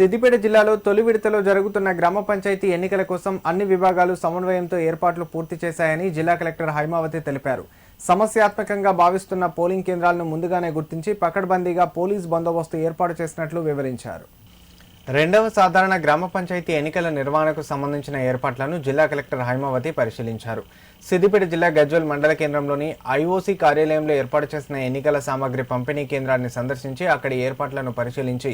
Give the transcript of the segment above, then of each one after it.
సిద్దిపేట జిల్లాలో తొలి విడతలో జరుగుతున్న గ్రామ పంచాయతీ ఎన్నికల కోసం అన్ని విభాగాలు సమన్వయంతో ఏర్పాట్లు పూర్తి చేశాయని జిల్లా కలెక్టర్ హైమావతి తెలిపారు. సమస్యాత్మకంగా భావిస్తున్న పోలింగ్ కేంద్రాలను ముందుగానే గుర్తించి పకడ్బందీగా పోలీస్ బందోబస్తు ఏర్పాటు చేసినట్లు వివరించారు. రెండవ సాధారణ గ్రామ పంచాయతీ ఎన్నికల నిర్వహణకు సంబంధించిన ఏర్పాట్లను జిల్లా కలెక్టర్ హైమావతి పరిశీలించారు. సిద్దిపేట జిల్లా గజ్వల్ మండల కేంద్రంలోని ఐఓసీ కార్యాలయంలో ఏర్పాటు చేసిన ఎన్నికల సామగ్రి పంపిణీ కేంద్రాన్ని సందర్శించి అక్కడి ఏర్పాట్లను పరిశీలించి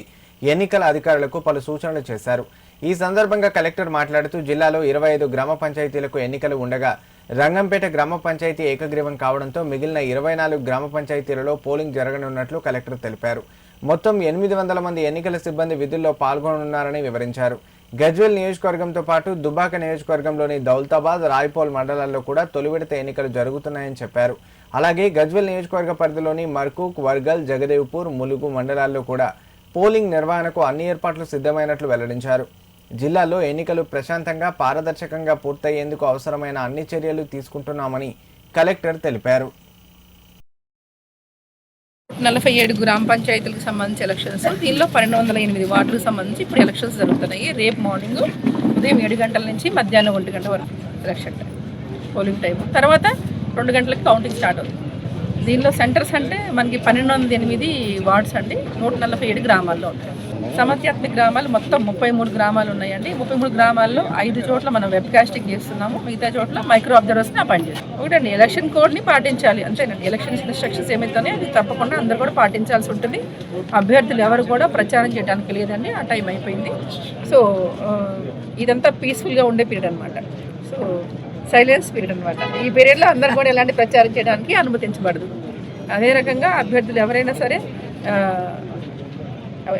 ఎన్నికల అధికారులకు పలు సూచనలు చేశారు. ఈ సందర్భంగా కలెక్టర్ మాట్లాడుతూ జిల్లాలో ఇరవై ఐదు గ్రామ పంచాయతీలకు ఎన్నికలు ఉండగా రంగంపేట గ్రామ పంచాయతీ ఏకగ్రీవం కావడంతో మిగిలిన ఇరవై నాలుగు గ్రామ పంచాయతీలలో పోలింగ్ జరగనున్నట్లు కలెక్టర్ తెలిపారు. మొత్తం ఎనిమిది వందల మంది ఎన్నికల సిబ్బంది విధుల్లో పాల్గొనున్నారని వివరించారు. గజ్వెల్ నియోజకవర్గంతో పాటు దుబాక నియోజకవర్గంలోని దౌలతాబాద్ రాయ్పోల్ మండలాల్లో కూడా తొలి విడత ఎన్నికలు జరుగుతున్నాయని చెప్పారు. అలాగే గజ్వెల్ నియోజకవర్గ పరిధిలోని మర్కూక్ వర్గల్ జగదేవ్పూర్ ములుగు మండలాల్లో కూడా పోలింగ్ నిర్వహణకు అన్ని ఏర్పాట్లు సిద్ధమైనట్లు వెల్లడించారు. జిల్లాలో ఎన్నికలు ప్రశాంతంగా పారదర్శకంగా పూర్తయ్యేందుకు అవసరమైన అన్ని చర్యలు తీసుకుంటున్నామని కలెక్టర్ తెలిపారు. నలభై ఏడు గ్రామ పంచాయతీలకు సంబంధించి ఎలక్షన్స్ దీనిలో పన్నెండు వందల ఎనిమిది వార్డులకు సంబంధించి ఇప్పుడు ఎలక్షన్స్ జరుగుతున్నాయి. రేపు మార్నింగ్ ఉదయం ఏడు గంటల నుంచి మధ్యాహ్నం ఒంటి గంట వరకు ఎలక్షన్ టైం పోలింగ్ టైం తర్వాత రెండు గంటలకు కౌంటింగ్ స్టార్ట్ అవుతుంది. దీనిలో సెంటర్స్ అంటే మనకి పన్నెండు వందల ఎనిమిది వార్డ్స్ అండి. నూట నలభై ఏడు గ్రామాల్లో ఉంటాయి. గ్రామాలు మొత్తం ముప్పై మూడు గ్రామాలు ఉన్నాయండి. ముప్పై మూడు గ్రామాల్లో ఐదు చోట్ల మనం వెబ్ కాస్టింగ్ చేస్తున్నాము. మిగతా చోట్ల మైక్రో అబ్జర్వర్స్ని అపాయింట్ చేస్తాం ఒకటండి ఎలక్షన్ కోడ్ని పాటించాలి. అంతేనండి ఎలక్షన్ ఇన్స్ట్రక్షన్స్ ఏమైతేనే అది తప్పకుండా అందరూ కూడా పాటించాల్సి ఉంటుంది. అభ్యర్థులు ఎవరు కూడా ప్రచారం చేయడానికి లేదండి. ఆ టైం అయిపోయింది. సో ఇదంతా పీస్ఫుల్గా ఉండే పీరియడ్ అనమాట సో సైలెన్స్ పీరియడ్ అనమాట ఈ పీరియడ్లో అందరూ కూడా ఎలాంటి ప్రచారం చేయడానికి అనుమతించబడదు. అదే రకంగా అభ్యర్థులు ఎవరైనా సరే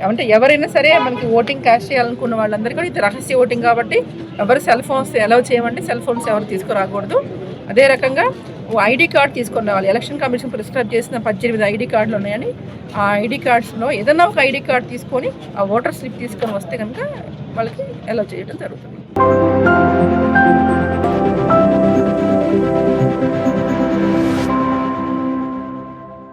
అంటే ఎవరైనా సరే మనకి ఓటింగ్ క్యాష్ చేయాలనుకున్న వాళ్ళందరూ కూడా ఇది రహస్య ఓటింగ్ కాబట్టి ఎవరు సెల్ ఫోన్స్ అలౌ చేయమంటే సెల్ ఫోన్స్ ఎవరు తీసుకురాకూడదు. అదే రకంగా ఐడి కార్డ్ తీసుకున్న రావాలి ఎలక్షన్ కమిషన్ ప్రిస్క్రైబ్ చేసిన పద్దెనిమిది ఐడి కార్డులు ఉన్నాయని ఆ ఐడి కార్డ్స్లో ఏదైనా ఒక ఐడి కార్డ్ తీసుకొని ఆ ఓటర్ స్లిప్ తీసుకొని వస్తే కనుక వాళ్ళకి అలౌ చేయడం జరుగుతుంది.